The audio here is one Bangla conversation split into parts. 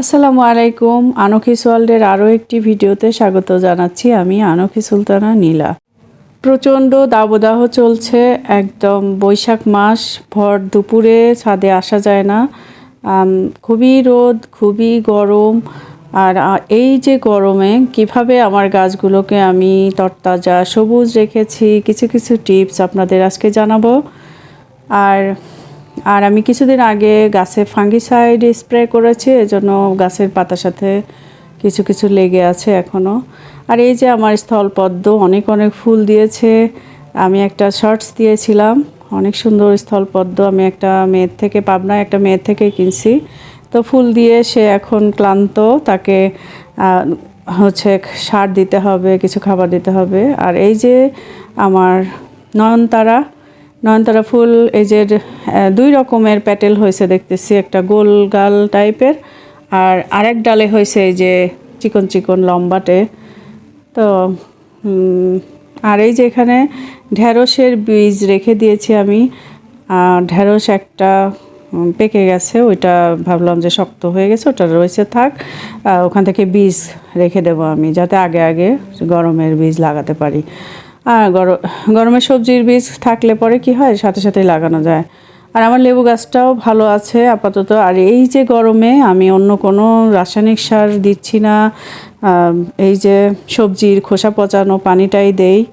আসসালামু আলাইকুম। আনখিস ওয়ার্ল্ডের আরও একটি ভিডিওতে স্বাগত জানাচ্ছি আমি আনখি সুলতানা নীলা। প্রচণ্ড দাবদাহ চলছে, একদম বৈশাখ মাস ভর দুপুরে ছাদে আসা যায় না। খুবই রোদ, খুবই গরম। আর এই যে গরমে কীভাবে আমার গাছগুলোকে আমি তরতাজা সবুজ রেখেছি, কিছু কিছু টিপস আপনাদের আজকে জানাব। আর আর আমি কিছুদিন আগে গাছে ফাঙ্গিসাইড স্প্রে করেছি, এজন্য গাছের পাতার সাথে কিছু কিছু লেগে আছে এখনও আর এই যে আমার স্থলপদ্ম, অনেক অনেক ফুল দিয়েছে। আমি একটা শর্টস দিয়েছিলাম, অনেক সুন্দর স্থলপদ্ম। আমি একটা মেয়ের থেকে, পাবনায় একটা মেয়ের থেকে কিনছি। তো ফুল দিয়ে সে এখন ক্লান্ত, তাকে হচ্ছে সার দিতে হবে, কিছু খাবার দিতে হবে। আর এই যে আমার নয়নতারা নয়নতারা ফুল, এই যে দুই রকমের প্যাটেল হয়েছে দেখতেছি, একটা গোল গাল টাইপের আর আরেক ডালে হয়েছে এই যে চিকন চিকন লম্বাটে। তো আর এই যে এখানে ঢ্যাঁড়সের বীজ রেখে দিয়েছি আমি। ঢ্যাঁড়স একটা পেকে গেছে, ওইটা ভাবলাম যে শক্ত হয়ে গেছে, ওটা রয়েছে থাক। ওখান থেকে বীজ রেখে দেবো আমি, যাতে আগে আগে গরমের বীজ লাগাতে পারি। আর গর- গরমের সবজির বীজ থাকলে পরে কি হয়? সাথে সাথেই লাগানো যায়। আর আমার লেবু গাছটাও ভালো আছে আপাতত। আর এই যে গরমে আমি অন্য কোনো রাসায়নিক সার দিচ্ছি না। এই যে সবজির খোসা পচানো পানিটাই দেই।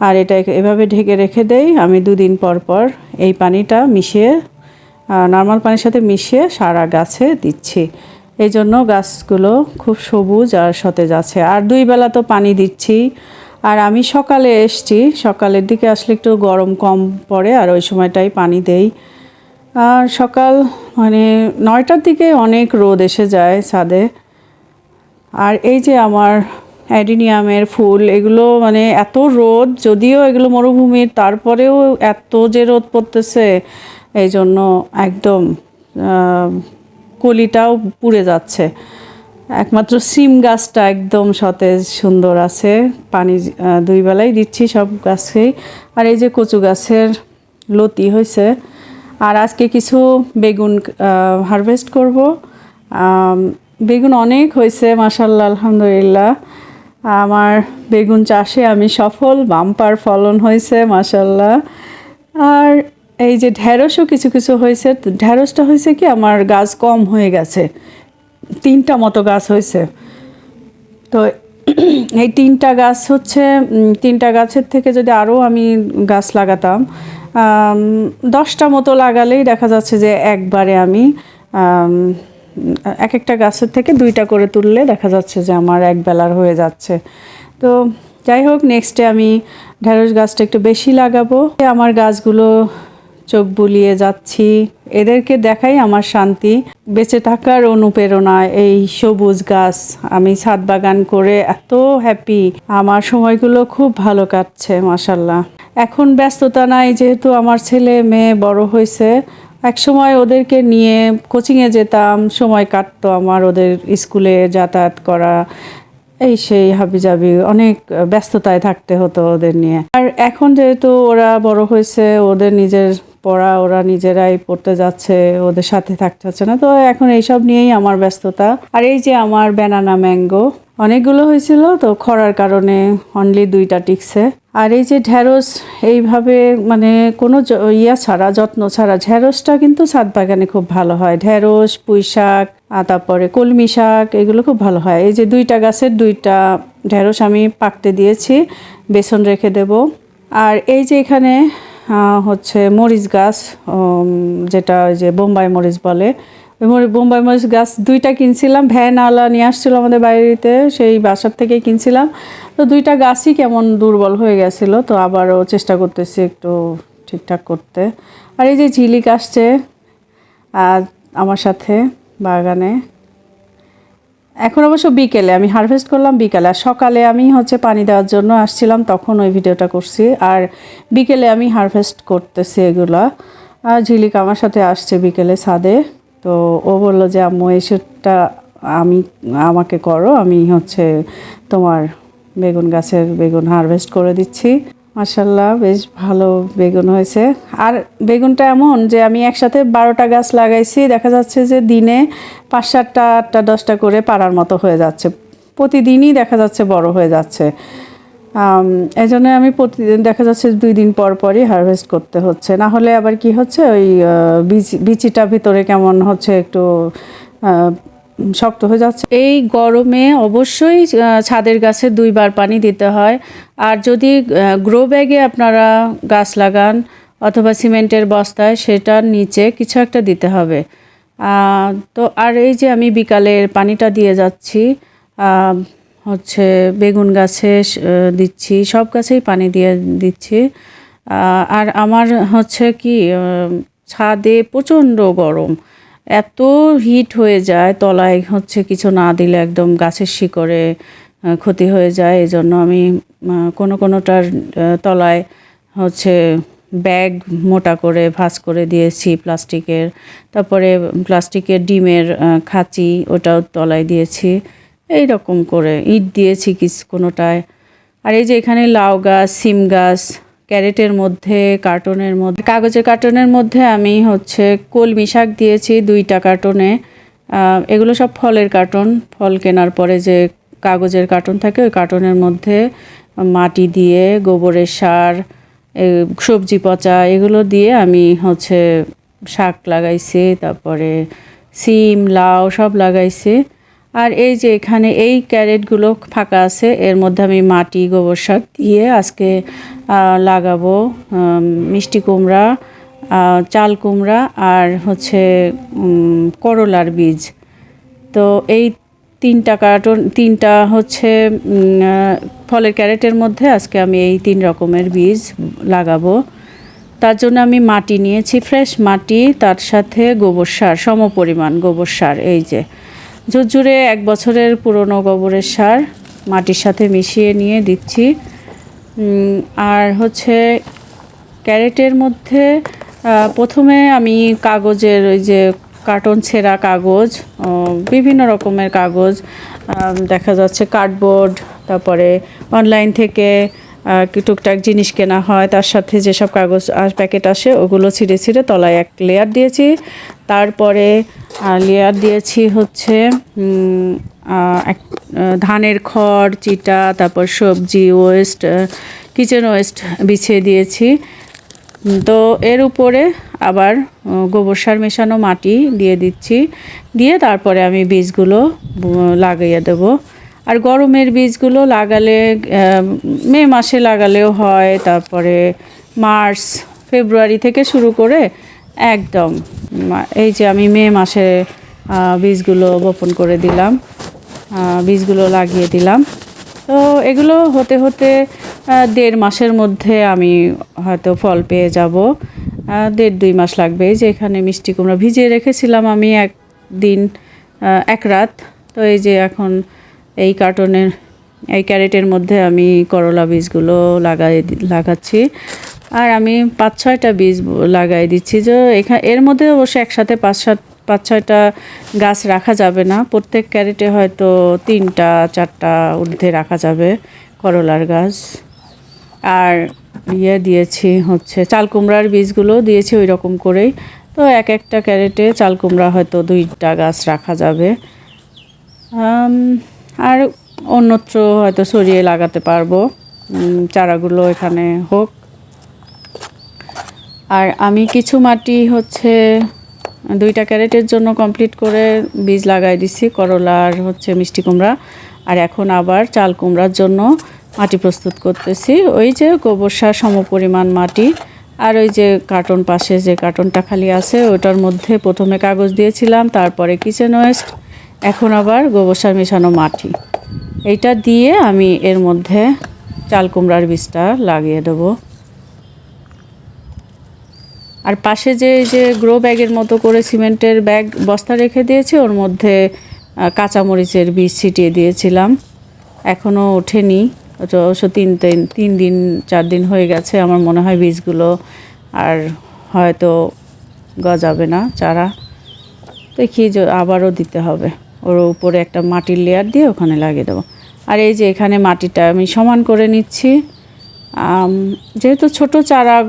আর এটা এভাবে ঢেকে রেখে দেই আমি দুদিন পর পর। এই পানিটা মিশিয়ে নর্মাল পানির সাথে মিশিয়ে সারা গাছে দিচ্ছি। এই জন্য গাছগুলো খুব সবুজ আর সতেজ আছে। আর দুই বেলা তো পানি দিচ্ছি। আর আমি সকালে এসছি। সকালের দিকে আসলে একটু গরম কম পড়ে, আর ওই সময়টাই পানি দেই। আর সকাল মানে নয়টার দিকে অনেক রোদ এসে যায় ছাদে। আর এই যে আমার অ্যাডিনিয়ামের ফুল, এগুলো মানে এত রোদ, যদিও এগুলো মরুভূমির, তারপরেও এত যে রোদ পড়তেছে এই জন্য একদম কলিটাও পুড়ে যাচ্ছে। একমাত্র সিম গাছটা একদম সতেজ, সুন্দর আছে। পানি দুই বেলাই দিচ্ছি সব গাছেই। আর এই যে কচু গাছের লতি হয়েছে আর আজকে কিছু বেগুন হারভেস্ট করব। বেগুন অনেক হয়েছে মাসাল্লাহ আলহামদুলিল্লাহ। আমার বেগুন চাষে আমি সফল, বাম্পার ফলন হয়েছে মাসাল্লাহ আর এই যে ঢ্যাঁড়সও কিছু কিছু হয়েছে ঢ্যাঁড়সটা হয়েছে কি, আমার গাছ কম হয়ে গেছে। তিনটা মতো গাছ হয়েছে। তো এই তিনটা গাছ হচ্ছে তিনটা গাছের থেকে যদি আরও আমি গাছ লাগাতাম দশটা মতো লাগালেই দেখা যাচ্ছে যে একবারে আমি এক একটা গাছের থেকে দুইটা করে তুললে দেখা যাচ্ছে যে আমার এক বেলার হয়ে যাচ্ছে। তো যাই হোক নেক্সটে আমি ঢেঁড়স গাছটা একটু বেশি লাগাবো। আমার গাছগুলো চোখ বুলিয়ে যাচ্ছি। এদেরকে দেখাই আমার শান্তি। বেঁচে থাকার অনুপ্রেরণা, এই সবুজ গাছ, আমি ছাদ বাগান করে এত হ্যাপি আমার সময়গুলো খুব ভালো কাটছে মাসাল্লাহ এখন ব্যস্ততা নাই, যেহেতু আমার ছেলে মেয়ে বড় হয়েছে। এক সময় ওদেরকে নিয়ে কোচিংয়ে যেতাম, সময় কাটতো আমার ওদের স্কুলে যাতায়াত করা। এই সেই হাবিজাবি, অনেক ব্যস্ততায় থাকতে হতো ওদের নিয়ে। আর এখন যেহেতু ওরা বড় হয়েছে, ওদের নিজের পড়া, ওরা নিজেরাই পড়তে যাচ্ছে, ওদের সাথে থাকতে হচ্ছে না। তো এখন এইসব নিয়েই আমার ব্যস্ততা। আর এই যে আমার ব্যানানা ম্যাঙ্গো অনেকগুলো হয়েছিল তো খরার কারণে অনলি দুইটা টিকছে। আর এই যে ঢ্যাঁড়স এইভাবে মানে কোনো ইয়া ছাড়া, যত্ন ছাড়া ঢ্যাঁড়সটা কিন্তু ছাদ বাগানে খুব ভালো হয়। ঢ্যাঁড়স পুঁই শাক, আর তারপরে কলমি শাক, এগুলো খুব ভালো হয়। এই যে দুইটা গাছের দুইটা ঢ্যাঁড়স আমি পাকতে দিয়েছি, বেসন রেখে দেব। আর এই যে এখানে হচ্ছে মরিচ গাছ যেটা ওই যে বোম্বাই মরিচ বলে। বোম্বাই মরিচ গাছ দুইটা কিনছিলাম ভ্যানওয়ালা নিয়ে আসছিল আমাদের বাড়িতে সেই বাসার থেকেই কিনছিলাম। তো দুইটা গাছই কেমন দুর্বল হয়ে গেছিল, তো আবারও চেষ্টা করতেছি একটু ঠিকঠাক করতে। আর এই যে ঝিলিক আসছে আমার সাথে বাগানে। এখন অবশ্য বিকেলে, আমি হারভেস্ট করলাম বিকেলে। আর সকালে আমি হচ্ছে পানি দেওয়ার জন্য আসছিলাম, তখন ওই ভিডিওটা করছি। আর বিকেলে আমি হারভেস্ট করতেছি এগুলা। আর ঝিলিক আমার সাথে আসছে বিকেলে ছাদে। তো ও বলল যে, আম্মু, এই আমি, আমাকে করো। আমি হচ্ছে তোমার বেগুন গাছের বেগুন হারভেস্ট করে দিচ্ছি। মাসাল্লাহ বেশ ভালো বেগুন হয়েছে। আর বেগুনটা এমন যে আমি একসাথে বারোটা গাছ লাগাইছি, দেখা যাচ্ছে যে দিনে পাঁচ সাতটা, আটটা, দশটা করে পাড়ার মতো হয়ে যাচ্ছে। প্রতিদিনই দেখা যাচ্ছে বড় হয়ে যাচ্ছে। এই জন্য আমি প্রতিদিন দেখা যাচ্ছে দুই দিন পর পরই হারভেস্ট করতে হচ্ছে। না হলে আবার কি হচ্ছে, ওই বিচিটা ভিতরে কেমন হচ্ছে একটু শক্ত হয়ে যাচ্ছে। এই গরমে অবশ্যই ছাদের গাছে দুইবার পানি দিতে হয়। আর যদি গ্রো ব্যাগে আপনারা গাছ লাগান অথবা সিমেন্টের বস্তায়, সেটার নিচে কিছু একটা দিতে হবে। তো আর এই যে আমি বিকালের পানিটা দিয়ে যাচ্ছি হচ্ছে বেগুন গাছে দিচ্ছি, সব গাছেই পানি দিয়ে দিচ্ছি। আর আমার হচ্ছে কি ছাদে প্রচণ্ড গরম। এত হিট হয়ে যায়, তলায় হচ্ছে কিছু না দিলে একদম গাছের শিকড়ে ক্ষতি হয়ে যায়। এই জন্য আমি কোনো কোনোটার তলায় হচ্ছে ব্যাগ মোটা করে, ভাঁজ করে দিয়েছি প্লাস্টিকের। তারপরে প্লাস্টিকের ডিমের খাঁচি ওটাও তলায় দিয়েছি। এই রকম করে ইট দিয়েছি কিছু কোনোটায়। আর এই যে এখানে লাউ গাছ, সিম গাছ ক্যারেটের মধ্যে, কার্টনের মধ্যে, কাগজের কার্টনের মধ্যে আমি হচ্ছে কলমি শাক দিয়েছি দুইটা কার্টনে। এগুলো সব ফলের কার্টন। ফল কেনার পরে যে কাগজের কার্টন থাকে, ওই কার্টনের মধ্যে মাটি দিয়ে, গোবরের সার সবজি পচা, এগুলো দিয়ে আমি হচ্ছে শাক লাগাইছি, তারপরে সিম, লাউ সব লাগাইছি। আর এই যে এখানে এই ক্যারেটগুলো ফাঁকা আছে, এর মধ্যে আমি মাটি, গোবর সার দিয়ে আজকে লাগাবো মিষ্টি কুমড়া চাল কুমড়া আর হচ্ছে করলার বীজ। তো এই তিনটা কার্টন, তিনটা হচ্ছে ফলের ক্যারেটের মধ্যে আজকে আমি এই তিন রকমের বীজ লাগাবো। তার জন্য আমি মাটি নিয়েছি, ফ্রেশ মাটি, তার সাথে গোবর সার সম পরিমাণ গোবর সার, এই যে। ঝুরঝুরে এক বছরের পুরনো গোবরের সার মাটির সাথে মিশিয়ে নিয়ে দিচ্ছি। আর হচ্ছে ক্যারেটের মধ্যে প্রথমে আমি কাগজের ওই যে কার্টন ছেঁড়া কাগজ বিভিন্ন রকমের কাগজ দেখা যাচ্ছে কার্ডবোর্ড, তারপরে অনলাইন থেকে টুকটাক জিনিস কেনা হয়, তার সাথে যেসব কাগজ প্যাকেট আসে, ওগুলো ছিঁড়ে ছিঁড়ে তলায় এক লেয়ার দিয়েছি। তারপরে লেয়ার দিয়েছি হচ্ছে এক ধানের খড়, চিটা, তারপর সবজি ওয়েস্ট কিচেন ওয়েস্ট বিছিয়ে দিয়েছি। তো এর উপরে আবার গোবর সার মেশানো মাটি দিয়ে দিচ্ছি। দিয়ে তারপরে আমি বীজগুলো লাগিয়ে দেব। আর গরমের বীজগুলো লাগালে মে মাসে লাগালেও হয় তারপরে মার্চ ফেব্রুয়ারি থেকে শুরু করে একদম এই যে আমি মে মাসে বীজগুলো বপন করে দিলাম বীজগুলো লাগিয়ে দিলাম। তো এগুলো হতে হতে দেড় মাসের মধ্যে আমি হয়তো ফল পেয়ে যাব। দেড় দুই মাস লাগবে। যে এখানে মিষ্টি কুমড়া ভিজিয়ে রেখেছিলাম আমি একদিন আহ, এক রাত। তো এই যে এখন এই কার্টনের এই ক্যারেটের মধ্যে আমি করলা বীজগুলো লাগাই লাগাচ্ছি। আর আমি পাঁচ ছয়টা বীজ লাগাই দিচ্ছি যে এখানে এর মধ্যে অবশ্য একসাথে পাঁচ সাত, পাঁচ ছয়টা গাছ রাখা যাবে না। প্রত্যেক ক্যারেটে হয়তো তিনটা, চারটা ঊর্ধ্বে রাখা যাবে করলার গাছ। আর ইয়ে দিয়েছি হচ্ছে চাল কুমড়ার বীজগুলো দিয়েছি ওই রকম করেই। তো এক একটা ক্যারেটে চাল কুমড়া হয়তো দুইটা গাছ রাখা যাবে। আর অন্যত্র হয়তো সরিয়ে লাগাতে পারব। চারাগুলো এখানে হোক। আর আমি কিছু মাটি হচ্ছে দুইটা ক্যারেটের জন্য কমপ্লিট করে বীজ লাগাই দিছি, করলা আর হচ্ছে মিষ্টি কুমড়া। আর এখন আবার চাল কুমড়ার জন্য মাটি প্রস্তুত করতেছি। ওই যে গোবর সার সমপরিমাণ মাটি আর ওই যে কার্টন পাশে যে কার্টনটা খালি আছে, ওটার মধ্যে প্রথমে কাগজ দিয়েছিলাম, তারপরে কিচেন ওয়েস্ট এখন আবার গোবর সার মেশানো মাটি। এইটা দিয়ে আমি এর মধ্যে চাল কুমড়ার বীজটা লাগিয়ে দেবো। আর পাশে যে যে গ্রো ব্যাগের মতো করে সিমেন্টের ব্যাগ বস্তা রেখে দিয়েছি, ওর মধ্যে কাঁচামরিচের বীজ ছিটিয়ে দিয়েছিলাম। এখনও ওঠেনি। অবশ্য তিন তিন তিন দিন, চার দিন হয়ে গেছে। আমার মনে হয় বীজগুলো আর হয়তো গজাবে না চারা। দেখি যে আবারও দিতে হবে। ওর উপরে একটা মাটির লেয়ার দিয়ে ওখানে লাগিয়ে দেবো। আর এই যে এখানে মাটিটা আমি সমান করে নিচ্ছি। যেহেতু ছোট চারা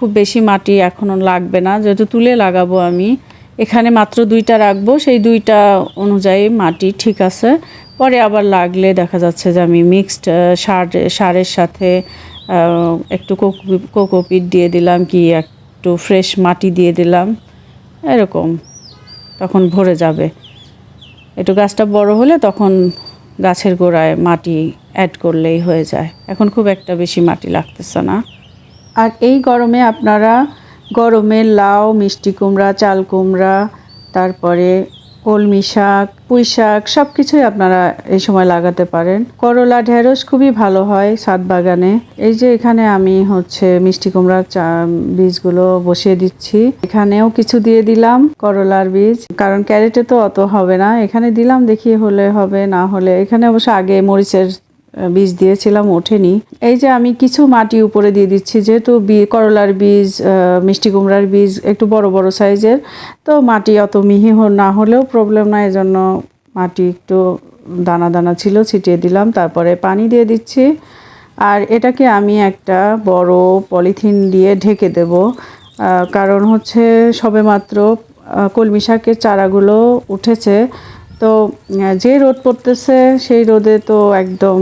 খুব বেশি মাটি এখনও লাগবে না। যেহেতু তুলে লাগাবো আমি, এখানে মাত্র দুইটা রাখব। সেই দুইটা অনুযায়ী মাটি ঠিক আছে। পরে আবার লাগলে দেখা যাচ্ছে যে আমি মিক্সড সার, সারের সাথে একটু কোকো- কোকোপিট দিয়ে দিলাম কি একটু ফ্রেশ মাটি দিয়ে দিলাম। এরকম, তখন ভরে যাবে। একটু গাছটা বড় হলে তখন গাছের গোড়ায় মাটি অ্যাড করলেই হয়ে যায়। এখন খুব একটা বেশি মাটি লাগতেছে না। আর এই গরমে আপনারা গরমে লাউ, মিষ্টি কুমড়া, চাল কুমড়া, তারপরে কলমি শাক, পুঁই শাক সব কিছুই আপনারা এই সময় লাগাতে পারেন। করলা, ঢেঁড়স খুবই ভালো হয় ছাদ বাগানে। এই যে এখানে আমি হচ্ছে মিষ্টি কুমড়ার বীজগুলো বসিয়ে দিচ্ছি। এখানেও কিছু দিয়ে দিলাম করলার বীজ, কারণ ক্যারেটে তো অত হবে না। এখানে দিলাম, দেখি হলে হবে, না হলে। এখানে অবশ্য আগে মরিচের বীজ দিয়েছিলাম, ওঠেনি। এই যে আমি কিছু মাটি উপরে দিয়ে দিচ্ছি, যেহেতু করলার বীজ মিষ্টি কুমড়ার বীজ একটু বড় বড় সাইজের, তো মাটি অত মিহি না হলেও প্রবলেম না, এজন্য মাটি একটু দানা দানা ছিল, ছিটিয়ে দিলাম। তারপরে পানি দিয়ে দিচ্ছি। আর এটাকে আমি একটা বড় পলিথিন দিয়ে ঢেকে দেব কারণ হচ্ছে সবেমাত্র কলমি শাকের চারাগুলো উঠেছে। তো যে রোদ পড়তেছে, সেই রোদে তো একদম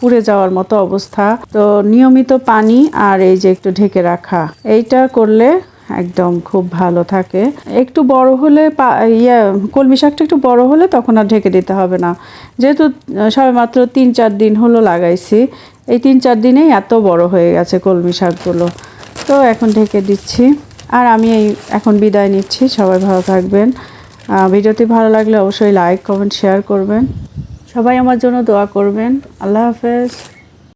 পুড়ে যাওয়ার মতো অবস্থা। তো নিয়মিত পানি আর এই যে একটু ঢেকে রাখা, এইটা করলে একদম খুব ভালো থাকে। একটু বড় হলে ইয়ে কলমি শাকটা একটু বড় হলে তখন আর ঢেকে দিতে হবে না। যেহেতু সবেমাত্র তিন চার দিন হলো লাগাইছি, এই তিন চার দিনেই এত বড় হয়ে গেছে কলমি শাকগুলো। তো এখন ঢেকে দিচ্ছি। আর আমি এই, এখন বিদায় নিচ্ছি। সবাই ভালো থাকবেন। ভিডিওটি ভালো লাগলে অবশ্যই লাইক কমেন্ট শেয়ার করবেন। সবাই আমার জন্য দোয়া করবেন। আল্লাহ হাফেজ।